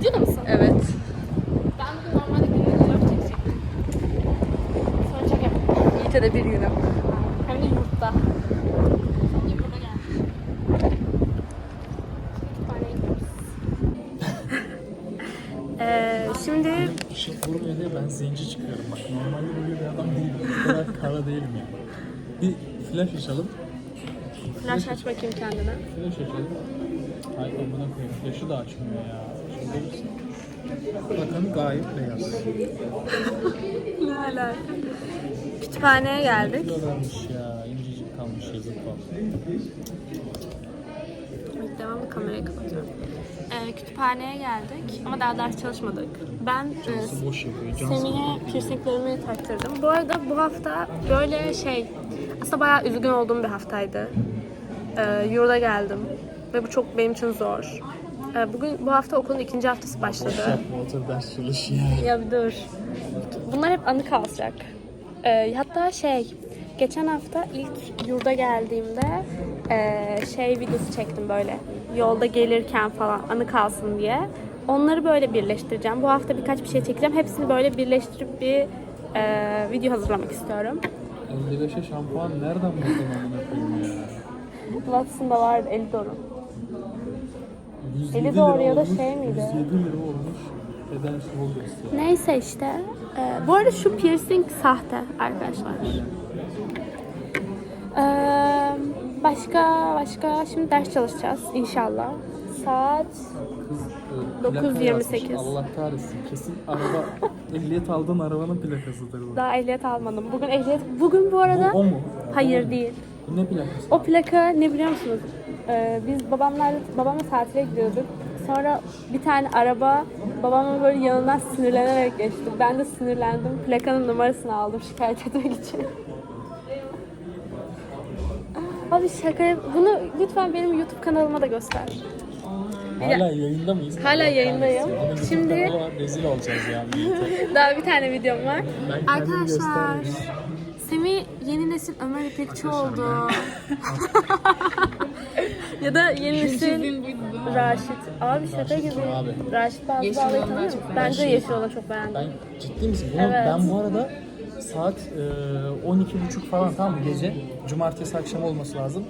Videoda mısın? Evet. Ben bugün normalde günlük vlog çekecektim. Sonra yaptım. Yiğit'e de bir günüm. Hem de yurtta. Şimdi burada geldim. Kütüphaneye gidiyoruz. Ee, şimdi Işık vurmuyor diye ben zenci çıkıyorum bak. Normalde böyle bir adam değilim. Bu kadar kara değilim yani. Bir flash açalım. flash aç bakayım kendine. Flash açalım. Ay amına koyayım. Flash'ı da açmıyor ya. Bakın gayet beyaz. Ne alaka? Kütüphaneye geldik. Güzelmiş ya. İncecik kalmış yazık falan. Evet, devamlı kamerayı kapatıyorum. Ee, kütüphaneye geldik ama daha ders çalışmadık. Ben e, boş yapıyor. Semih'e piercinglerimi taktırdım. Bu arada bu hafta böyle şey, aslında bayağı üzgün olduğum bir haftaydı. Ee, yurda geldim ve bu çok benim için zor. Ee, bugün bu hafta okulun ikinci haftası başladı. yapma otur ders çalış ya. Ya bir dur. Bunlar hep anı kalacak. Ee, hatta şey, geçen hafta ilk yurda geldiğimde ee, şey videosu çektim böyle. Yolda gelirken falan anı kalsın diye. Onları böyle birleştireceğim. Bu hafta birkaç bir şey çekeceğim. Hepsini böyle birleştirip bir ee, video hazırlamak istiyorum. 55'e şampuan nereden buldun amına koyayım ya? Watson'da vardı 50 dolar. 107 Eli doğru ya da şey miydi? 107 lira olmuş. Beden sol gösteriyor. Neyse işte. Ee, bu arada şu piercing sahte arkadaşlar. Ee, başka başka şimdi ders çalışacağız inşallah. Saat Kız, e, plaka 9.28. yazmış. Allah kahretsin. Kesin araba, ehliyet aldığın arabanın plakasıdır bu. daha ehliyet almadım. Bugün ehliyet bugün bu arada Bu o mu? hayır değil. Bu ne plakası? O plaka ne biliyor musunuz? Ee, biz babamlarla babamla tatile gidiyorduk. Sonra bir tane araba babamın böyle yanından sinirlenerek geçti. Ben de sinirlendim. Plakanın numarasını aldım şikayet etmek için. Abi şaka yap- Bunu lütfen benim YouTube kanalıma da göster. Hala yayında mıyız? Hala yayındayım. Şimdi- rezil olacağız yani. Daha bir tane videom var. Arkadaşlar. Semih yeni nesil Ömer İpekçi oldu. ya da yeni nesil Raşit. Abi şaka gibi. abi. Raşit Bazı Bağlay'ı tanıyor musun? Bence Yeşil Olan'ı çok beğendim. Ben ciddi misin? Bunu, Evet. Ben bu arada saat e, 12.30 falan tamam mı gece? Cumartesi akşamı olması lazım.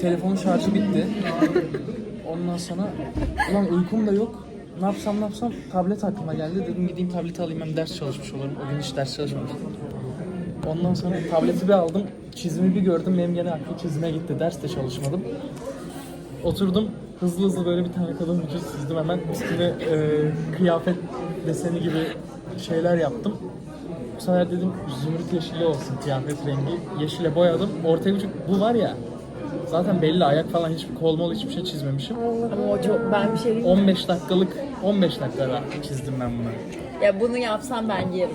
Telefonun şarjı bitti. Ondan sonra ulan uykum da yok. Ne yapsam ne yapsam tablet aklıma geldi. Dedim gideyim tableti alayım hem ders çalışmış olurum. O gün hiç ders çalışmadım. Ondan sonra tableti bir aldım. Çizimi bir gördüm. Benim gene aklım çizime gitti. Ders de çalışmadım. Oturdum. Hızlı hızlı böyle bir tane kadın vücut çizdim. Hemen üstüne e, kıyafet deseni gibi şeyler yaptım. Bu sefer dedim zümrüt yeşili olsun kıyafet rengi. Yeşile boyadım. Ortaya bir bu var ya. Zaten belli ayak falan hiçbir kol mol hiçbir şey çizmemişim. Ama o çok ben bir şey diyeyim. 15 dakikalık 15 dakikada çizdim ben bunu. Ya bunu yapsam ben giyerim.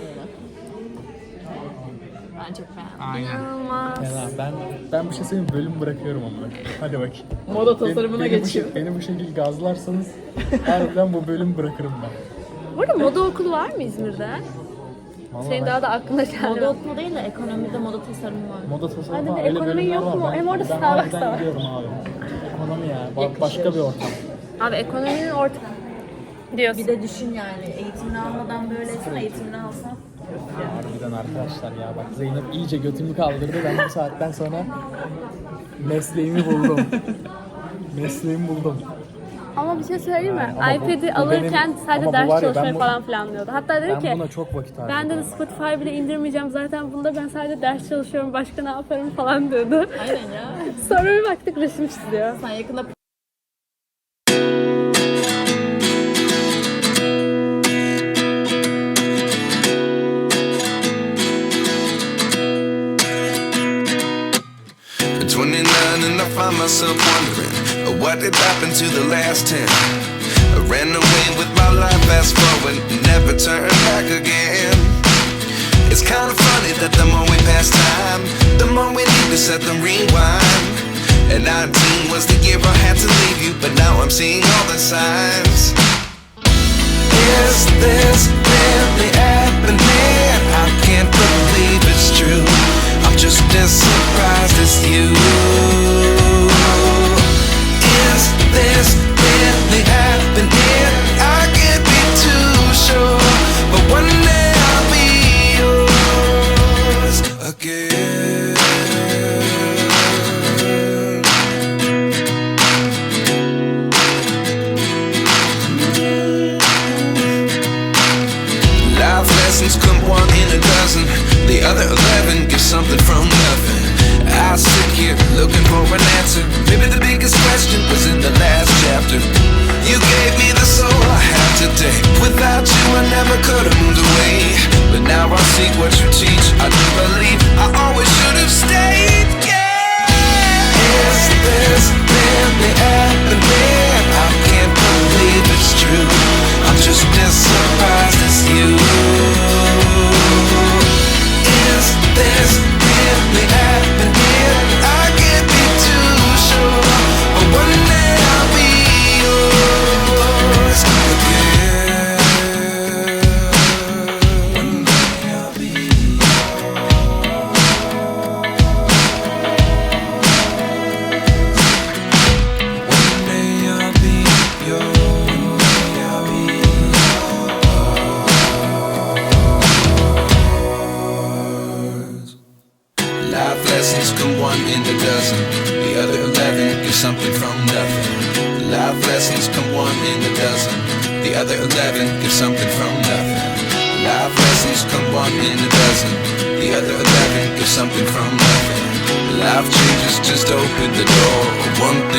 Ben çok beğendim. Aynen. İnanılmaz. Ya ben ben bir şey söyleyeyim bölüm bırakıyorum onları. Hadi bakayım. Moda tasarımına beni, beni geçiyor. Bu, şey- beni bu şekilde gazlarsanız harbiden bu bölüm bırakırım ben. Burada moda okulu var mı İzmir'de? Vallahi Senin ben- daha da aklına geldi. Moda okulu değil de ekonomide moda tasarımı var. Moda tasarımı Hadi var, öyle ekonomi yok mu? Ben, Hem orada ben Starbucks da var. gidiyorum abi. Ekonomi ya. Ba- başka bir ortam. Abi ekonominin orta diyorsun. Bir de düşün yani eğitimini almadan böyleysen eğitimini alsan. Harbiden arkadaşlar ya bak Zeynep iyice götümü kaldırdı. Ben bu saatten sonra mesleğimi buldum. mesleğimi buldum. Ama bir şey söyleyeyim mi? Ama bu- iPad'i bu alırken benim- sadece ama bu ders var ya, çalışmayı bu- falan filan diyordu. Hatta dedi Ben ki buna çok vakit harcadım. ben dedi Spotify bile indirmeyeceğim zaten bunda ben sadece ders çalışıyorum başka ne yaparım falan diyordu. Aynen ya. Sonra bir baktık resim çiziyor. Sen yakında what did happen to the last 10. I ran away with my life, fast forward, never turn back again. It's kind of funny that the more we pass time, the more we need to set them rewind. And 19 was the year I had to leave you, but now I'm seeing all the signs. Is this really happening? what you teach. I lessons, one in a dozen. The other eleven get something from nothing. Life lessons, come one in a dozen. The other eleven get something from nothing. Life lessons, come one in a dozen. The other eleven get something from nothing. Life changes, just open the door. One thing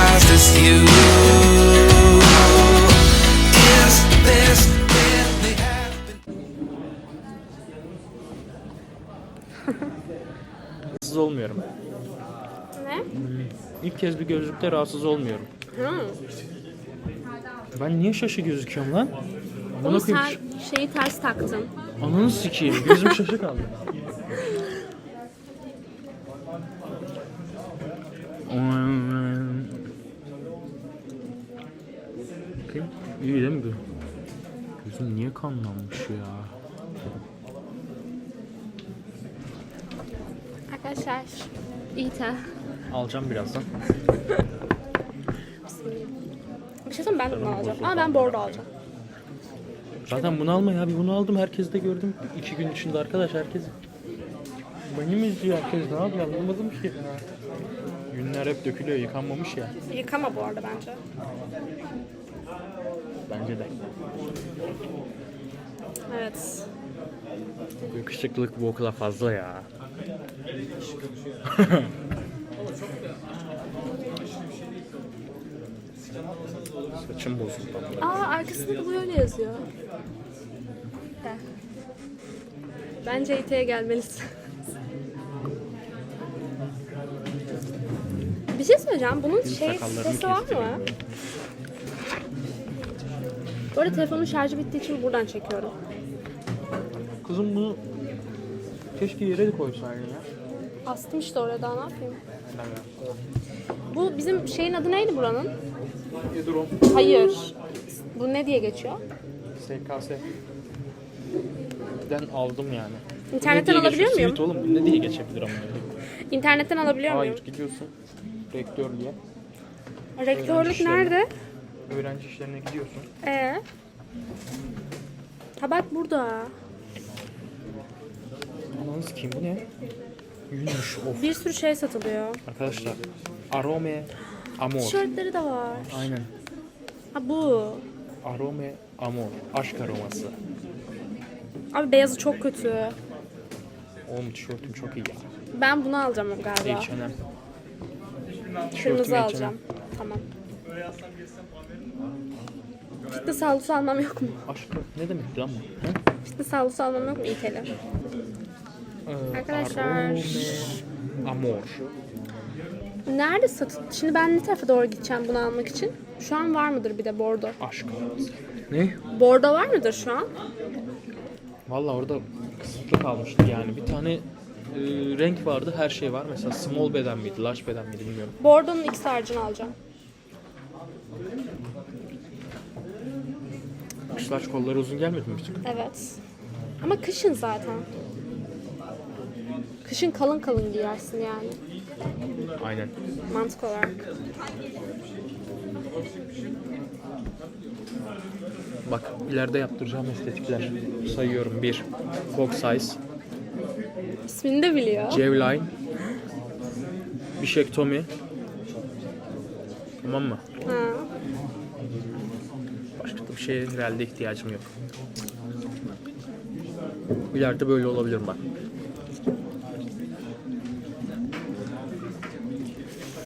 olmuyorum. Ne? İlk kez bir gözlükte rahatsız olmuyorum. Hı. Ben niye şaşı gözüküyorum lan? Amına sen şeyi ters taktın. Ananı sikeyim. Gözüm şaşı kaldı. İyi değil mi? Gözüm niye kanlanmış ya? Arkadaşlar iyi te. Alacağım birazdan. Bir şey söyleyeyim ben de bunu alacağım. Ama ben bordo alacağım. Zaten bunu alma ya. Bir bunu aldım. Herkes de gördüm. iki gün içinde arkadaş herkes. Beni mi izliyor herkes? Ne yapıyor? Anlamadım ki. Günler hep dökülüyor. Yıkanmamış ya. Yıkama bu arada bence. Bence de. Evet. Yakışıklılık bu okula fazla ya. Saçım bozuldu. Aa arkasında da bu öyle yazıyor. De. Bence İT'ye gelmelisin. Bir şey söyleyeceğim. Bunun Benim şey sakallarımı sesi var mı? kestireyim. Bu arada telefonun şarjı bittiği için buradan çekiyorum. Kızım bunu keşke yere de koysaydın ya. Astım işte oraya daha ne yapayım? Bu bizim şeyin adı neydi buranın? Yedrom. Hayır. Bu ne diye geçiyor? SKS. Den aldım yani. İnternetten Ne diye alabiliyor geçiyor? muyum? Sivit oğlum bu ne diye geçebilir ama. İnternetten alabiliyor Hayır muyum? gidiyorsun rektörlüğe. Rektörlük işleri. nerede? Öğrenci işlerine gidiyorsun. Ee? Ha bak burada. Ananı sikeyim bu ne? Yünmüş of. Bir sürü şey satılıyor. Arkadaşlar arome amor. Tişörtleri de var. Aynen. Ha bu. Arome amor. Aşk aroması. Abi beyazı çok kötü. Oğlum tişörtüm çok iyi ya. Ben bunu alacağım galiba. H&M. Kırmızı H&M. alacağım. Tamam. Fitness havlusu almam yok mu? Aşk ne demek lan bu? He? Fitness havlusu almam yok mu İT'li? Ee, Arkadaşlar. Amor. Nerede satın? Şimdi ben ne tarafa doğru gideceğim bunu almak için? Şu an var mıdır bir de bordo? Aşk. Ne? Bordo var mıdır şu an? Valla orada kısıtlı kalmıştı yani. Bir tane e, renk vardı her şey var. Mesela small beden miydi, large beden miydi bilmiyorum. Bordo'nun X harcını alacağım. Kışlaç kolları uzun gelmedi mi bir tık? Evet. Ama kışın zaten. Kışın kalın kalın giyersin yani. Aynen. Mantık olarak. ileride yaptıracağım estetikler. Sayıyorum. 1. Box size. İsmini de biliyor. Jawline. Bişektomi. Tamam mı? Ha. Başka da bir şeye herhalde ihtiyacım yok. İleride böyle olabilirim bak.